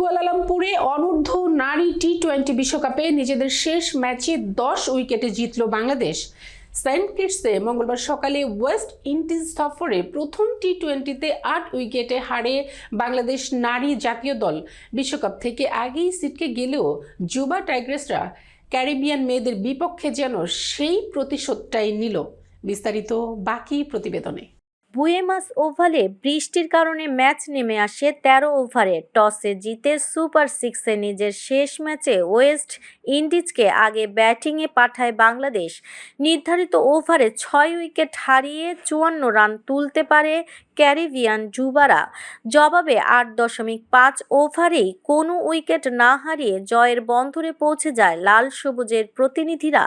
কুয়ালালামপুরে অনূর্ধ্ব নারী T twenty বিশ্বকাপে নিজেদের শেষ ম্যাচে দশ উইকেটে জিতল বাংলাদেশ। সেন্ট কিটসে মঙ্গলবার সকালে ওয়েস্ট ইন্ডিজ সফরে প্রথম টি টোয়েন্টিতে আট উইকেটে হারে বাংলাদেশ নারী জাতীয় দল। বিশ্বকাপ থেকে আগেই সিটকে গেলেও জুবা টাইগ্রেসরা ক্যারিবিয়ান মেয়েদের বিপক্ষে যেন সেই প্রতিশোধটাই নিল। বিস্তারিত বাকি প্রতিবেদনে। বুয়েমাস ওভালে বৃষ্টির কারণে ম্যাচ নেমে আসে তেরো ওভারে। টসে জিতে সুপার সিক্সে নিজের শেষ ম্যাচে ওয়েস্ট ইন্ডিজকে আগে ব্যাটিংয়ে পাঠায় বাংলাদেশ। নির্ধারিত ওভারে ছয় উইকেট হারিয়ে চুয়ান্ন রান তুলতে পারে ক্যারিবিয়ান যুবারা জবাবে আট দশমিক পাঁচ ওভারেই কোনো উইকেট না হারিয়ে জয়ের বন্ধরে পৌঁছে যায় লাল সবুজের প্রতিনিধিরা।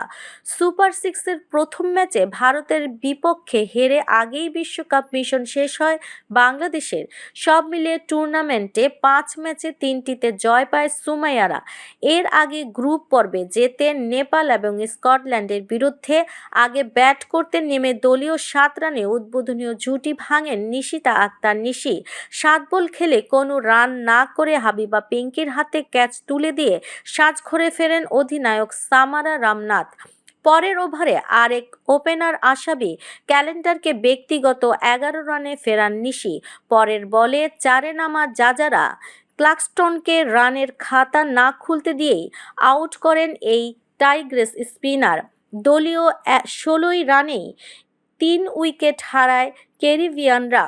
সুপার সিক্সের প্রথম ম্যাচে ভারতের বিপক্ষে হেরে আগেই বিশ্বকাপ মিশন শেষ হয় বাংলাদেশের। সব মিলিয়ে টুর্নামেন্টে পাঁচ ম্যাচে তিনটিতে জয় পায় সুমাইয়ারা। এর আগে গ্রুপ পর্বে জেতে নেপাল এবং স্কটল্যান্ডের বিরুদ্ধে আগে ব্যাট করতে নেমে দলীয় সাত রানে উদ্বোধনীয় জুটি ভাঙেন নিশিতা আক্তার নিশি। সাত বল খেলে কোনো রান না করে হাবিবা পিঙ্কির হাতে ক্যাচ তুলে দিয়ে সাজ সাজঘরে ফেরেন অধিনায়ক সামারা রামনাথ। পরের ওভারে আরেক ওপেনার আশাবি ক্যালেন্ডারকে ব্যক্তিগত এগারো রানে ফেরান নিশি। পরের বলে চারে নামা যাজারা ক্লাক্সটনকে রানের খাতা না খুলতে দিয়েই আউট করেন এই টাইগ্রেস স্পিনার। দলীয় ষোলোই রানেই তিন উইকেট হারায় ক্যারিবিয়ানরা।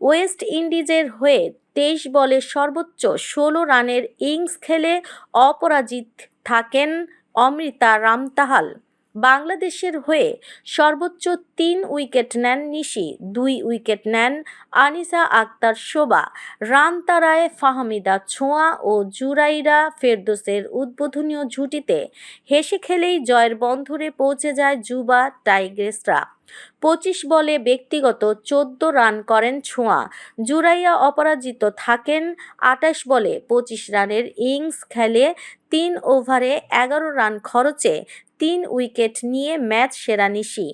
ওয়েস্ট ইন্ডিজের হয়ে তেইশ বলে সর্বোচ্চ ষোলো রানের ইংস খেলে অপরাজিত থাকেন অমৃতা রামতাহাল। বাংলাদেশের হয়ে সর্বোচ্চ তিন উইকেট নেন নিশি, দুই উইকেট নেন আনিসা আক্তার শোভা রান তারায় ফাহমিদা ছোঁয়া ও জুরাইরা ফেরদোসের উদ্বোধনীয় ঝুটিতে হেসে খেলেই জয়ের বন্ধরে পৌঁছে যায় যুবা টাইগ্রেসরা। পঁচিশ বলে ব্যক্তিগত চোদ্দ রান করেন ছোঁয়া। জুরাইয়া অপরাজিত থাকেন, আটাশ বলে পঁচিশ রানের ইংস খেলে তিন ওভারে এগারো রান খরচে তিন উইকেট নিয়ে ম্যাচ সেরা নিশি।